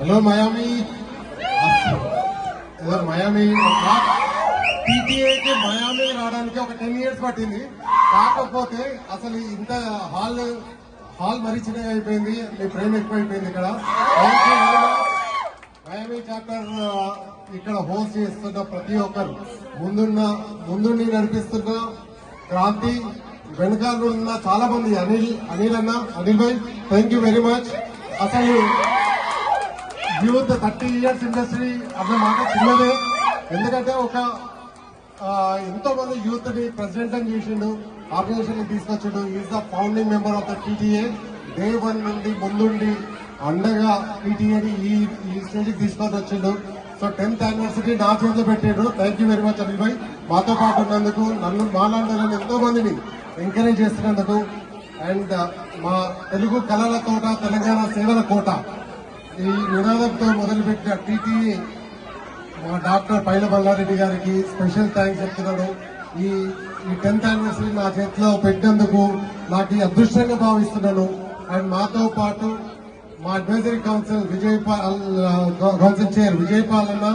Hello Miami ఏదో Miami పీటీఏకి Miami రావడానికి ఒక టెన్ ఇయర్స్ పట్టింది. కాకపోతే అసలు ఇంత హాల్ హాల్ మరీ చిన్నగా అయిపోయింది. మీ ప్రేమ ఎక్కువైపోయింది ఇక్కడ. మయామి చాప్టర్ uh, ఇక్కడ హోస్ట్ చేస్తున్న ప్రతి ఒక్కరు. ముందున్న ముందుండి నడిపిస్తున్న క్రాంతి వెనకాల ఉన్న చాలా మంది అనిల్ అనిల్ అన్న అనిల్ భాయ్ థ్యాంక్ యూ వెరీ మచ్ అసలు యూత్ థర్టీ ఇయర్స్ ఇండస్ట్రీ అన్న మాట చిన్నదే. ఎందుకంటే ఒక ఎంతో మంది యూత్ని ప్రెసిడెంట్ అని చేసిండు ఆర్గనైజేషన్ తీసుకొచ్చిండు. Is the founding member of the TTA day one నుండి ముందుండి అండగా టీటీఏని ఈ ఈ స్టేజ్కి తీసుకొని వచ్చిండు. సో టెన్త్ యానివర్సరీ నా చేతిలో పెట్టాడు. Thank you very much Anil భాయ్ మాతో పాటు ఉన్నందుకు నన్ను మాలాంటి ఎంతో మందిని ఎంకరేజ్ చేస్తున్నందుకు అండ్ మా తెలుగు కళల తోట తెలంగాణ సేవల కోట ఈ నినాదంతో మొదలుపెట్టిన టీటీఈ మా డాక్టర్ పైల బల్లారెడ్డి గారికి స్పెషల్ థ్యాంక్స్ చెప్తున్నాను. ఈ ఈ టెన్త్ యానివర్సరీ నా చేతిలో పెట్టినందుకు నాకు ఈ అదృష్టంగా భావిస్తున్నాను. అండ్ మాతో పాటు మా advisory council Vijaypal council chair Vijaypal అన్న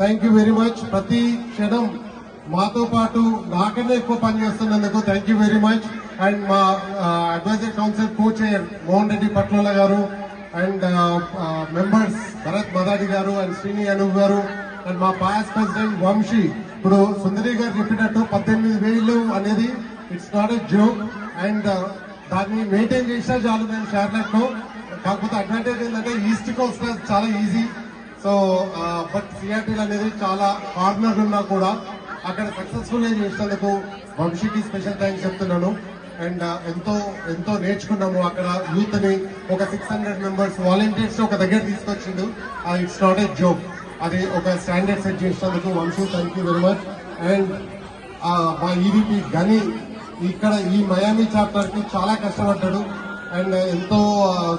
థ్యాంక్ యూ వెరీ మచ్ ప్రతి క్షణం మాతో పాటు నాకన్నా ఎక్కువ పని చేస్తున్నందుకు thank you very much and మా advisory council co chair Mohan Reddy Patlola గారు అండ్ మెంబర్స్ భరత్ మదాడి గారు అండ్ శ్రీని అనూప్ గారు అండ్ మా పాస్ ప్రెసిడెంట్ వంశీ ఇప్పుడు సుందరి గారు చెప్పినట్టు పద్దెనిమిది వేలు అనేది it's not a joke and దాన్ని మెయింటైన్ చేసినా చాలు మేము షేర్లెట్ కాకపోతే అడ్వాంటేజ్ ఏంటంటే ఈస్ట్ కోస్ట్ చాలా ఈజీ సో బట్ సిఆర్టీలు అనేది చాలా కార్నర్ ఉన్నా కూడా అక్కడ సక్సెస్ఫుల్గా చేసినందుకు వంశీకి స్పెషల్ థ్యాంక్స్ చెప్తున్నాను. అండ్ ఎంతో ఎంతో నేర్చుకున్నాము అక్కడ యూత్ని ఒక సిక్స్ హండ్రెడ్ మెంబర్స్ వాలంటీర్స్ ఒక దగ్గర తీసుకొచ్చిండు. ఇట్స్ నాట్ ఏ జోక్ అది ఒక స్టాండర్డ్ సెట్ చేసినందుకు Vamshi thank you very much and మా ఈవీపీ గని ఇక్కడ ఈ మయామి చాప్టర్కి చాలా కష్టపడ్డాడు. అండ్ ఎంతో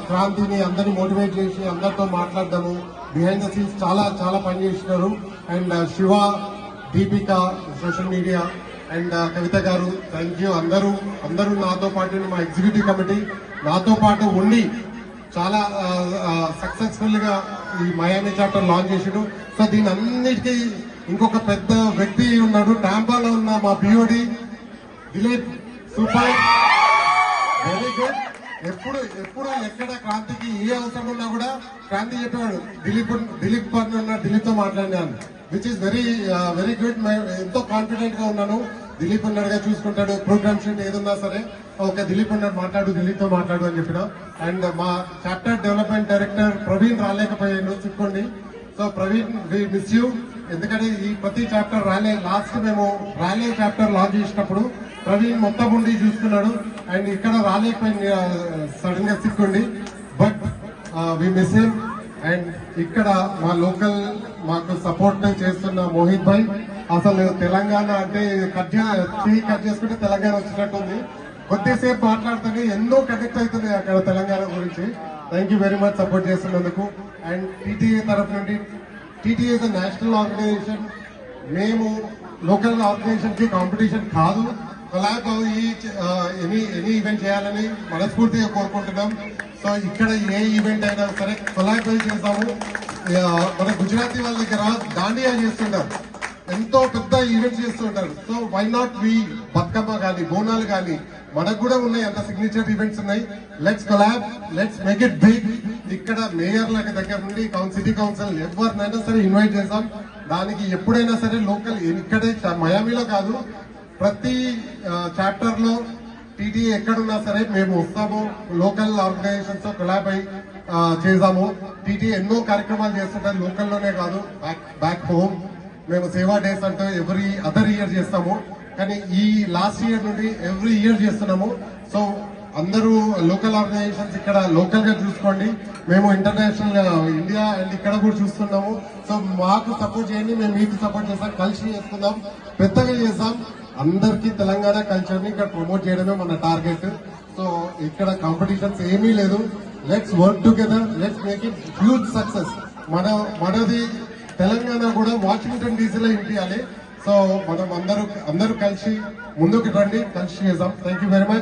క్రాంతిని అందరిని మోటివేట్ చేసి అందరితో మాట్లాడదాము బిహైండ్ ద సీన్స్ చాలా చాలా పని చేసినారు. And Shiva Deepika social media and Kavitha గారు థ్యాంక్ యూ అందరూ అందరూ నాతో పాటు మా ఎగ్జిక్యూటివ్ కమిటీ నాతో పాటు ఉండి చాలా సక్సెస్ఫుల్గా ఈ మయామి చాప్టర్ లాంచ్ చేసాడు. సో దీని అన్నిటికీ ఇంకొక పెద్ద వ్యక్తి ఉన్నాడు. టాంపాలో ఉన్న మా POD Dilip super very good ఎప్పుడు ఎప్పుడు ఎక్కడ క్రాంతికి ఏ అవసరం ఉన్నా కూడా క్రాంతి చెప్పేవాడు దిలీప్ దిలీప్ పర్ణ దిలీప్తో మాట్లాడినాను which is very very uh, good ఎంతో కాన్ఫిడెంట్గా ఉన్నాను. దిలీప్ ఉన్నాడుగా చూసుకుంటాడు. ప్రోగ్రామ్ షీట్ ఏదున్నా సరే ఓకే దిలీప్ ఉన్నాడు మాట్లాడు దిలీప్తో మాట్లాడు అని చెప్పిన. అండ్ మా చాప్టర్ డెవలప్మెంట్ డైరెక్టర్ ప్రవీణ్ రాలేకపోయాడు చెప్పుకోండి. So Praveen we miss you ఎందుకంటే ఈ ప్రతి చాప్టర్ రాలే లాస్ట్ మేము ర్యాలీ చాప్టర్ లాంచ్ చేసినప్పుడు ప్రవీణ్ మొత్తం ఉండి చూసుకున్నాడు అండ్ ఇక్కడ రాలేకపోయింది సడన్గా సిక్కుండి but we miss him and ఇక్కడ మా లోకల్ మాకు సపోర్ట్ చేస్తున్న మోహిత్ భాయ్. అసలు తెలంగాణ అంటే కట్ చేయి కట్ చేసుకుంటే తెలంగాణ వచ్చినట్టుంది కొద్దిసేపు మాట్లాడుతుంటే ఎన్నో కనెక్ట్ అవుతుంది అక్కడ తెలంగాణ గురించి. Thank you very much support చేస్తున్నందుకు. అండ్ టీటీఏ తరఫు నుండి టీటీఏ నేషనల్ ఆర్గనైజేషన్ మేము లోకల్ ఆర్గనైజేషన్కి కాంపిటీషన్ కాదు. కొలాబ్ ఈ ఎనీ ఎనీ ఈవెంట్ చేయాలని మనస్ఫూర్తిగా కోరుకుంటున్నాం. సో ఇక్కడ ఏ ఈవెంట్ అయినా సరే కొలాబో చేస్తాము మన గుజరాతీ వాళ్ళ దగ్గర దాండియా చేస్తుంటారు. ఎంతో పెద్ద ఈవెంట్స్ చేస్తుంటారు. So why not we Bathukamma కానీ బోనాలు కానీ మనకు కూడా ఉన్నాయి. అంత సిగ్నేచర్ ఈవెంట్స్ ఉన్నాయి. Let's collab let's make it big ఇక్కడ మేయర్ల దగ్గర నుండి కౌన్ సిటీ కౌన్సిల్ ఎవరినైనా సరే ఇన్వైట్ చేస్తాం దానికి ఎప్పుడైనా సరే లోకల్ ఇక్కడే మయామిలో కాదు ప్రతి చాప్టర్లో టీటీ ఎక్కడున్నా సరే మేము వస్తాము లోకల్ ఆర్గనైజేషన్స్తో కొలాబ్ అయి చేసాము టీటీ ఎన్నో కార్యక్రమాలు చేస్తుంటారు లోకల్లోనే కాదు బ్యాక్ బ్యాక్ హోమ్ మేము సేవా డేస్ అంటే ఎవ్రీ అదర్ ఇయర్ చేస్తాము. కానీ ఈ లాస్ట్ ఇయర్ నుండి ఎవ్రీ ఇయర్ చేస్తున్నాము. సో అందరూ లోకల్ ఆర్గనైజేషన్స్ ఇక్కడ లోకల్గా చూసుకోండి. మేము ఇంటర్నేషనల్ ఇండియా అండ్ ఇక్కడ కూడా చూస్తున్నాము. సో మాకు సపోర్ట్ చేయండి మేము మీకు సపోర్ట్ చేస్తాం కలిసి చేసుకుందాం పెద్దగా చేస్తాం. అందరికీ తెలంగాణ కల్చర్ని ఇక్కడ ప్రమోట్ చేయడమే మన టార్గెట్ సో ఇక్కడ కాంపిటీషన్స్ ఏమీ లేదు. Let's work together let's make it huge success మన మనది తెలంగాణ కూడా వాషింగ్టన్ డీసీలో ఇంపియాలి సో మనం అందరూ అందరూ కలిసి ముందుకు రండి. కలిసి చేద్దాం. Thank you very much